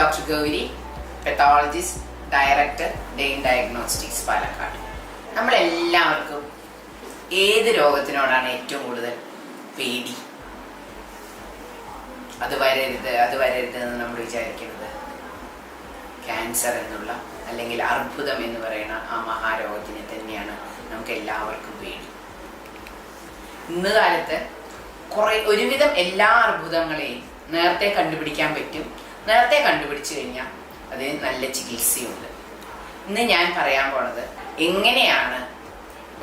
Doctor Gauri pathologist director Dane diagnostics Palakkad. നമ്മളെല്ലാവർക്കും ഏത് രോഗത്തിനോടാണ് ഏറ്റവും കൂടുതൽ പേടി? അത് വരരുത് അത് വരരുത് എന്ന് നമ്മൾ വിചാരിക്കുന്നത് ക്യാൻസർ എന്നുള്ള അല്ലെങ്കിൽ അർബുദം എന്ന് പറയുന്ന ആ മഹാരോഗത്തിനെ തന്നെയാണ് നമുക്ക് എല്ലാവർക്കും പേടി. ഇന്ന് കാലത്ത് കുറെ ഒരുവിധം എല്ലാ അർബുദങ്ങളെയും നേരത്തെ കണ്ടുപിടിക്കാൻ പറ്റും. നേരത്തെ കണ്ടുപിടിച്ചു കഴിഞ്ഞാൽ അതിന് നല്ല ചികിത്സയുണ്ട്. ഇന്ന് ഞാൻ പറയാൻ പോണത് എങ്ങനെയാണ്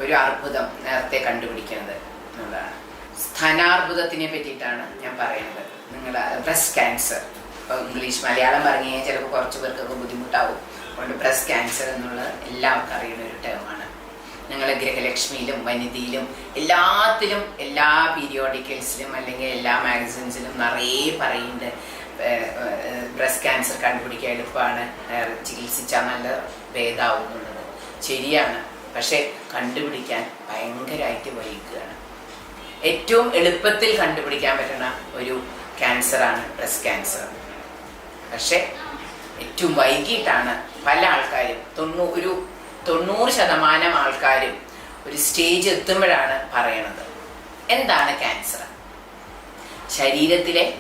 ഒരു അർബുദം നേരത്തെ കണ്ടുപിടിക്കുന്നത് എന്നുള്ളതാണ്. സ്ഥാനാർബുദത്തിനെ പറ്റിയിട്ടാണ് ഞാൻ പറയുന്നത് നിങ്ങൾ ബ്രസ്റ്റ് ക്യാൻസർ. ഇപ്പോൾ ഇംഗ്ലീഷ് മലയാളം പറഞ്ഞു കഴിഞ്ഞാൽ ചിലപ്പോൾ കുറച്ച് പേർക്കൊക്കെ ബുദ്ധിമുട്ടാവും. അതുകൊണ്ട് ബ്രസ്റ്റ് ക്യാൻസർ എന്നുള്ളത് എല്ലാവർക്കും അറിയുന്ന ഒരു ടേമാണ് നിങ്ങൾ ഗൃഹലക്ഷ്മിയിലും വനിതയിലും എല്ലാത്തിലും എല്ലാ പീരിയോഡിക്കൽസിലും അല്ലെങ്കിൽ എല്ലാ മാഗസിൻസിലും നിറയെ പറയുന്നുണ്ട്. ബ്രസ്റ്റ് ക്യാൻസർ കണ്ടുപിടിക്കാൻ എളുപ്പമാണ്. ചികിത്സിച്ചാൽ നല്ല ഭേദാവുന്നുള്ളത്. ശരിയാണ്. പക്ഷെ കണ്ടുപിടിക്കാൻ ഭയങ്കരമായിട്ട് വൈകുകയാണ്. ഏറ്റവും എളുപ്പത്തിൽ കണ്ടുപിടിക്കാൻ പറ്റുന്ന ഒരു ക്യാൻസറാണ് ബ്രസ്റ്റ് ക്യാൻസർ. പക്ഷെ ഏറ്റവും വൈകിട്ടാണ് പല ആൾക്കാരും തൊണ്ണൂ ഒരു തൊണ്ണൂറ് ശതമാനം ആൾക്കാരും ഒരു സ്റ്റേജ് എത്തുമ്പോഴാണ് പറയണത്. എന്താണ് ക്യാൻസർ? ശരീരത്തിലെ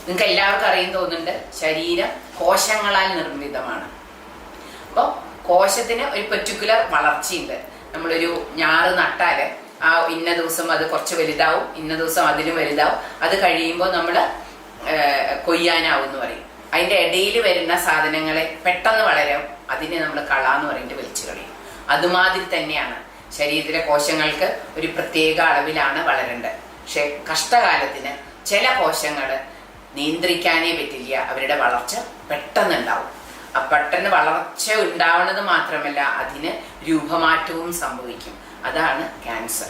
നിങ്ങൾക്ക് എല്ലാവർക്കും അറിയാൻ തോന്നുന്നുണ്ട്. ശരീരം കോശങ്ങളാൽ നിർമ്മിതമാണ്. അപ്പോൾ കോശത്തിന് ഒരു പെർട്ടിക്കുലർ വളർച്ചയുണ്ട്. നമ്മളൊരു ഞാറ് നട്ടാൽ ആ ഇന്ന ദിവസം അത് കുറച്ച് വലുതാവും ഇന്ന ദിവസം അതിലും വലുതാവും. അത് കഴിയുമ്പോൾ നമ്മൾ കൊയ്യാനാവും എന്ന് പറയും. അതിന്റെ ഇടയിൽ വരുന്ന സാധനങ്ങളെ പെട്ടെന്ന് വളരും. അതിനെ നമ്മൾ കള എന്ന് പറഞ്ഞിട്ട് വലിച്ചു കളയും. അതുമാതിരി തന്നെയാണ് ശരീരത്തിലെ കോശങ്ങൾക്ക് ഒരു പ്രത്യേക അളവിലാണ് വളരേണ്ടത്. പക്ഷെ കഷ്ടകാലത്തിന് ചില കോശങ്ങൾ നിയന്ത്രിക്കാനേ പറ്റില്ല. അവരുടെ വളർച്ച പെട്ടെന്നുണ്ടാവും. ആ പെട്ടെന്ന് വളർച്ച ഉണ്ടാവുന്നത് മാത്രമല്ല അതിന് രൂപമാറ്റവും സംഭവിക്കും. അതാണ് ക്യാൻസർ.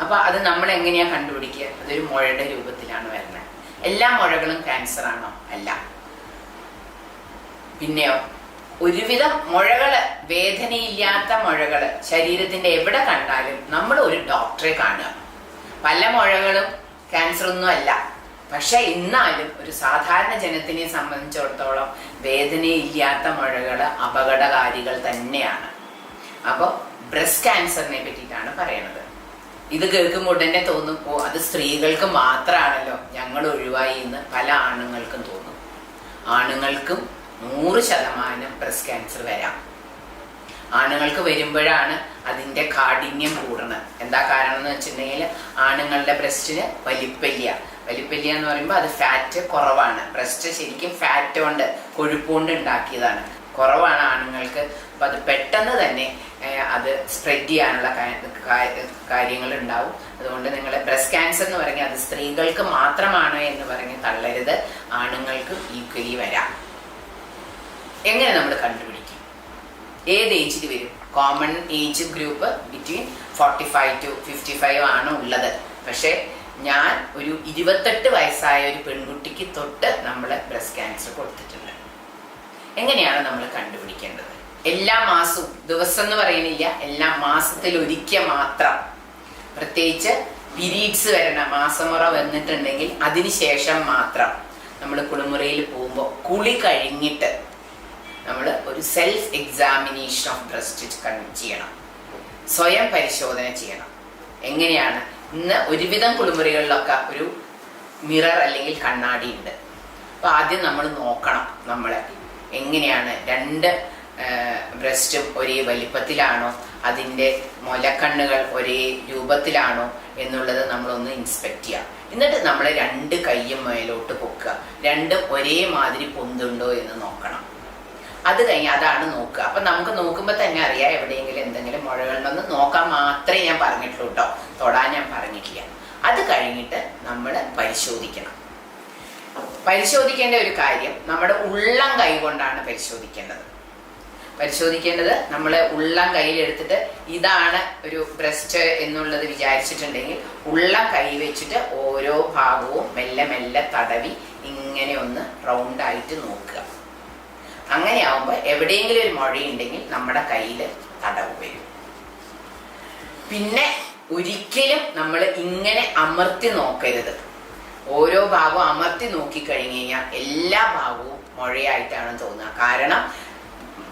അപ്പോൾ അത് നമ്മൾ എങ്ങനെയാ കണ്ടുപിടിക്കുക? അതൊരു മുഴയുടെ രൂപത്തിലാണ് വരുന്നത്. എല്ലാ മുഴകളും ക്യാൻസർ ആണോ അല്ല. പിന്നെയോ ഒരുവിധം മുഴകൾ വേദനയില്ലാത്ത മുഴകൾ ശരീരത്തിന്റെ എവിടെ കണ്ടാലും നമ്മൾ ഒരു ഡോക്ടറെ കാണുക. പല മുഴകളും ക്യാൻസർ ഒന്നും അല്ല. പക്ഷെ എന്നാലും ഒരു സാധാരണ ജനത്തിനെ സംബന്ധിച്ചിടത്തോളം വേദനയില്ലാത്ത മുഴകൾ അപകടകാരികൾ തന്നെയാണ്. അപ്പോൾ ബ്രസ്റ്റ് ക്യാൻസറിനെ പറ്റിയിട്ടാണ് പറയണത്. ഇത് കേൾക്കുമ്പോൾ ഉടനെ തോന്നും ഓ അത് സ്ത്രീകൾക്ക് മാത്രമാണല്ലോ ഞങ്ങൾ ഒഴിവായി എന്ന് പല ആണുങ്ങൾക്കും തോന്നും. ആണുങ്ങൾക്കും നൂറ് ശതമാനം ബ്രസ്റ്റ് ക്യാൻസർ വരാം. ആണുങ്ങൾക്ക് വരുമ്പോഴാണ് അതിന്റെ കാഠിന്യം കൂടുന്നത്. എന്താ കാരണം എന്ന് വെച്ചിട്ടുണ്ടെങ്കിൽ ആണുങ്ങളുടെ ബ്രസ്റ്റിന് വലിപ്പല്യ. വലിപ്പല്യ എന്ന് പറയുമ്പോൾ അത് ഫാറ്റ് കുറവാണ്. ബ്രസ്റ്റ് ശരിക്കും ഫാറ്റ് കൊണ്ട് കൊഴുപ്പ് കൊണ്ട് ഉണ്ടാക്കിയതാണ്. കുറവാണ് ആണുങ്ങൾക്ക്. അപ്പോൾ അത് പെട്ടെന്ന് തന്നെ അത് സ്പ്രെഡ് ചെയ്യാനുള്ള കാര്യങ്ങൾ ഉണ്ടാവും. അതുകൊണ്ട് നിങ്ങൾ ബ്രസ്റ്റ് ക്യാൻസർ എന്ന് പറഞ്ഞ് അത് സ്ത്രീകൾക്ക് മാത്രമാണ് എന്ന് പറഞ്ഞ് തള്ളരുത്. ആണുങ്ങൾക്കും ഈക്വലി വരാം. എങ്ങനെ നമ്മൾ കണ്ടുപിടിക്കും? ഏത് ഏജിൽ വരും? Common age group between forty five to fifty five ആണ് ഉള്ളത്. പക്ഷേ ഞാൻ ഒരു ഇരുപത്തെട്ട് വയസ്സായ ഒരു പെൺകുട്ടിക്ക് തൊട്ട് നമ്മൾ ബ്രസ്റ്റ് ക്യാൻസർ കൊടുത്തിട്ടുണ്ട്. എങ്ങനെയാണ് നമ്മൾ കണ്ടുപിടിക്കേണ്ടത്? എല്ലാ മാസവും ദിവസം എന്ന് പറയുന്നില്ല എല്ലാ മാസത്തിൽ ഒരിക്കൽ മാത്രം. പ്രത്യേകിച്ച് പിരീഡ്സ് വരണ മാസമുറ വന്നിട്ടുണ്ടെങ്കിൽ അതിനുശേഷം മാത്രം നമ്മൾ കുളിമുറിയിൽ പോകുമ്പോൾ കുളി കഴിഞ്ഞിട്ട് നമ്മൾ ഒരു സെൽഫ് എക്സാമിനേഷൻ ഓഫ് ബ്രസ്റ്റ് ചെയ്യണം. സ്വയം പരിശോധന ചെയ്യണം. എങ്ങനെയാണ് ഇന്ന് ഒരുവിധം കുളിമുറികളിലൊക്കെ ഒരു മിറർ അല്ലെങ്കിൽ കണ്ണാടി ഉണ്ട്. അപ്പൊ ആദ്യം നമ്മൾ നോക്കണം നമ്മളെ. എങ്ങനെയാണ് രണ്ട് ബ്രസ്റ്റും ഒരേ വലിപ്പത്തിലാണോ? അതിന്റെ മുലക്കണ്ണുകൾ ഒരേ രൂപത്തിലാണോ? എന്നുള്ളത് നമ്മളൊന്ന് ഇൻസ്പെക്ട് ചെയ്യാം. എന്നിട്ട് നമ്മൾ രണ്ട് കൈയും മേലോട്ട് പൊക്കുക. രണ്ടും ഒരേ മാതിരി പൊന്തുണ്ടോ എന്ന് നോക്കണം. അത് കഴിഞ്ഞ് അതാണ് നോക്കുക. അപ്പൊ നമുക്ക് നോക്കുമ്പോൾ തന്നെ അറിയാം എവിടെയെങ്കിലും എന്തെങ്കിലും മുഴകളുണ്ടെന്ന് നോക്കാൻ മാത്രമേ ഞാൻ പറഞ്ഞിട്ടുള്ളൂ കേട്ടോ തൊടാൻ ഞാൻ പറഞ്ഞിട്ടില്ല. അത് കഴിഞ്ഞിട്ട് നമ്മൾ പരിശോധിക്കണം. പരിശോധിക്കേണ്ട ഒരു കാര്യം നമ്മുടെ ഉള്ളം കൈ കൊണ്ടാണ് പരിശോധിക്കേണ്ടത്. പരിശോധിക്കേണ്ടത് നമ്മൾ ഉള്ളം കയ്യിലെടുത്തിട്ട് ഇതാണ് ഒരു ബ്രസ്റ്റ് എന്നുള്ളത് വിചാരിച്ചിട്ടുണ്ടെങ്കിൽ ഉള്ളം കൈ വെച്ചിട്ട് ഓരോ ഭാഗവും മെല്ലെ മെല്ലെ തടവി ഇങ്ങനെ ഒന്ന് റൗണ്ടായിട്ട് നോക്കുക അങ്ങനെയാവുമ്പോൾ എവിടെയെങ്കിലും ഒരു മഴയുണ്ടെങ്കിൽ നമ്മുടെ കയ്യിൽ തടവ് വരും. പിന്നെ ഒരിക്കലും നമ്മൾ ഇങ്ങനെ അമർത്തി നോക്കരുത്. ഓരോ ഭാഗവും അമർത്തി നോക്കിക്കഴിഞ്ഞ് കഴിഞ്ഞാൽ എല്ലാ ഭാഗവും മുഴയായിട്ടാണ് തോന്നുക. കാരണം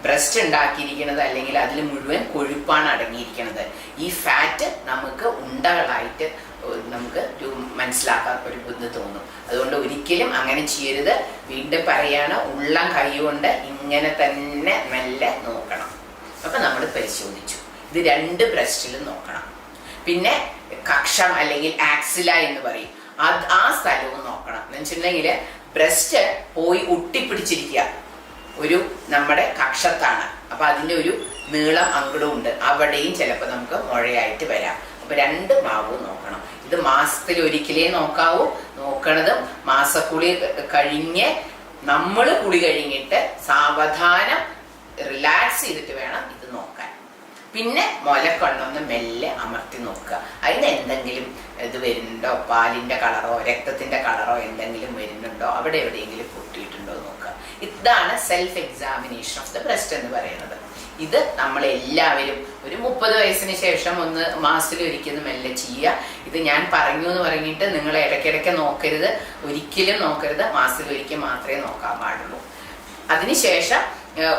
ബ്രസ്റ്റ് ഉണ്ടാക്കിയിരിക്കുന്നത് അല്ലെങ്കിൽ അതിൽ മുഴുവൻ കൊഴുപ്പാണ് അടങ്ങിയിരിക്കുന്നത്. ഈ ഫാറ്റ് നമുക്ക് ഉണ്ടകളായിട്ട് നമുക്ക് മനസ്സിലാക്കാൻ ഒരു ബുദ്ധി തോന്നും. അതുകൊണ്ട് ഒരിക്കലും അങ്ങനെ ചെയ്യരുത്. വീണ്ടും പറയാണ് ഉള്ളം കൈ കൊണ്ട് ഇങ്ങനെ തന്നെ മെല്ലെ നോക്കണം. അപ്പൊ നമ്മൾ പരിശോധിച്ചു. ഇത് രണ്ട് ബ്രസ്റ്റിലും നോക്കണം. പിന്നെ കക്ഷം അല്ലെങ്കിൽ ആക്സില എന്ന് പറയും. അത് ആ സ്ഥലവും നോക്കണം. എന്ന് വെച്ചിട്ടുണ്ടെങ്കിൽ ബ്രസ്റ്റ് പോയി ഒട്ടിപ്പിടിച്ചിരിക്കുക. ഒരു നമ്മുടെ കക്ഷത്താണ്. അപ്പൊ അതിന്റെ ഒരു നീളം അങ്കടമുണ്ട് അവിടെയും ചിലപ്പോൾ നമുക്ക് മുഴയായിട്ട് വരാം. അപ്പൊ രണ്ട് മാവും നോക്കണം. ഇത് മാസത്തിൽ ഒരിക്കലേ നോക്കാവൂ. നോക്കണതും മാസക്കുളി കഴിഞ്ഞ് നമ്മൾ കുളി കഴിഞ്ഞിട്ട് സാവധാനം റിലാക്സ് ചെയ്തിട്ട് വേണം ഇത് നോക്കാൻ. പിന്നെ മുലക്കണ്ണൊന്ന് മെല്ലെ അമർത്തി നോക്കുക. അതിന് എന്തെങ്കിലും ഇത് വരുന്നുണ്ടോ? പാലിന്റെ കളറോ രക്തത്തിന്റെ കളറോ എന്തെങ്കിലും വരുന്നുണ്ടോ? അവിടെ എവിടെയെങ്കിലും പൊട്ടിയിട്ടുണ്ടോ നോക്കുക. ഇതാണ് self examination of the breast എന്ന് പറയുന്നത്. ഇത് നമ്മൾ എല്ലാവരും ഒരു മുപ്പത് വയസ്സിന് ശേഷം ഒന്ന് മാസത്തിൽ ഒരിക്കലും മെല്ലെ ചെയ്യുക. ഇത് ഞാൻ പറഞ്ഞു എന്ന് പറഞ്ഞിട്ട് നിങ്ങൾ ഇടയ്ക്കിടയ്ക്ക് നോക്കരുത്. ഒരിക്കലും നോക്കരുത്. മാസത്തിൽ ഒരിക്കൽ മാത്രമേ നോക്കാൻ പാടുള്ളൂ. അതിനുശേഷം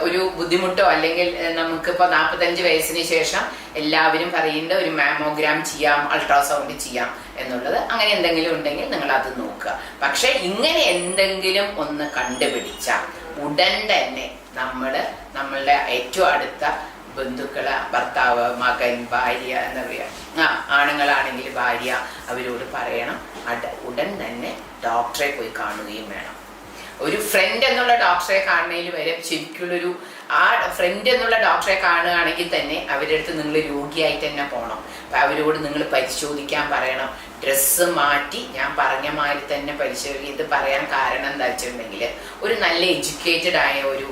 ഒരു ബുദ്ധിമുട്ടോ അല്ലെങ്കിൽ നമുക്കിപ്പോൾ നാൽപ്പത്തഞ്ച് വയസ്സിന് ശേഷം എല്ലാവരും പറയേണ്ട ഒരു മാമോഗ്രാം ചെയ്യാം അൾട്രാസൗണ്ട് ചെയ്യാം എന്നുള്ളത് അങ്ങനെ എന്തെങ്കിലും ഉണ്ടെങ്കിൽ നിങ്ങൾ അത് നോക്കുക. പക്ഷെ ഇങ്ങനെ എന്തെങ്കിലും ഒന്ന് കണ്ടുപിടിച്ചാൽ ഉടൻ തന്നെ നമ്മൾ നമ്മളുടെ ഏറ്റവും അടുത്ത ബന്ധുക്കൾ ഭർത്താവ് മകൻ ഭാര്യ എന്താ പറയുക ആ ആണുങ്ങളാണെങ്കിൽ ഭാര്യ അവരോട് പറയണം. അട ഉടൻ തന്നെ ഡോക്ടറെ പോയി കാണുകയും വേണം. ഒരു ഫ്രണ്ട് എന്നുള്ള ഡോക്ടറെ കാണുന്നതിൽ വരെ ശരിക്കുള്ളൊരു ആ ഫ്രണ്ട് എന്നുള്ള ഡോക്ടറെ കാണുകയാണെങ്കിൽ തന്നെ അവരുടെ അടുത്ത് നിങ്ങൾ രോഗിയായിട്ട് തന്നെ പോകണം അപ്പം അവരോട് നിങ്ങൾ പരിശോധിക്കാൻ പറയണം. ഡ്രസ്സ് മാറ്റി ഞാൻ പറഞ്ഞ മാതിരി തന്നെ പരിശോധിക്കുക ഇത് പറയാൻ കാരണം എന്താ വെച്ചിട്ടുണ്ടെങ്കിൽ ഒരു നല്ല എഡ്യൂക്കേറ്റഡ് ആയ ഒരു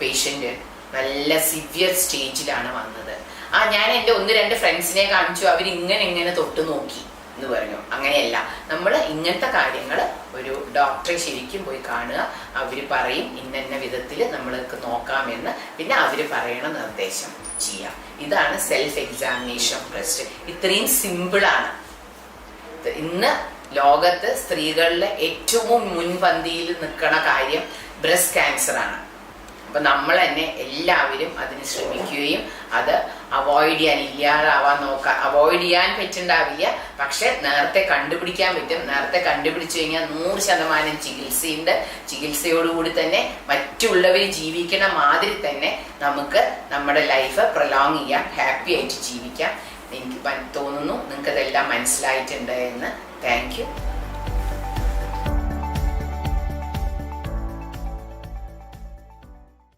പേഷ്യന്റ് നല്ല സിവിയർ സ്റ്റേജിലാണ് വന്നത്. ആ ഞാൻ എന്റെ ഒന്ന് രണ്ട് ഫ്രണ്ട്സിനെ കാണിച്ചു അവർ ഇങ്ങനെ ഇങ്ങനെ തൊട്ട് നോക്കി എന്ന് പറഞ്ഞു. അങ്ങനെയല്ല. നമ്മൾ ഇങ്ങനത്തെ കാര്യങ്ങൾ ഒരു ഡോക്ടറെ ശരിക്കും പോയി കാണുക. അവർ പറയും ഇന്ന വിധത്തിൽ നമ്മൾക്ക് നോക്കാമെന്ന്. പിന്നെ അവർ പറയണ നിർദ്ദേശം ചെയ്യാം. ഇതാണ് സെൽഫ് എക്സാമിനേഷൻ ടെസ്റ്റ് ഇത്രയും സിമ്പിളാണ് ഇന്ന് ലോകത്ത് സ്ത്രീകളിലെ ഏറ്റവും മുൻപന്തിയിൽ നിൽക്കുന്ന കാര്യം ബ്രസ്റ്റ് ക്യാൻസർ ആണ്. അപ്പൊ നമ്മൾ തന്നെ എല്ലാവരും അതിന് ശ്രമിക്കുകയും അത് അവോയ്ഡ് ചെയ്യാൻ ഇല്ലാതാവാൻ നോക്കുക അവോയ്ഡ് ചെയ്യാൻ പറ്റുണ്ടാവില്ല പക്ഷെ നേരത്തെ കണ്ടുപിടിക്കാൻ പറ്റും. നേരത്തെ കണ്ടുപിടിച്ചു കഴിഞ്ഞാൽ നൂറ് ശതമാനം ചികിത്സയുണ്ട്. ചികിത്സയോടുകൂടി തന്നെ മറ്റുള്ളവർ ജീവിക്കണ മാതിരി തന്നെ നമുക്ക് നമ്മുടെ ലൈഫ് പ്രൊലോങ് ചെയ്യാം. ഹാപ്പി ആയിട്ട് ജീവിക്കാം. എനിക്ക് തോന്നുന്നു നിങ്ങൾക്ക് ഇതെല്ലാം മനസ്സിലായിട്ടുണ്ട് എന്ന്. Thank you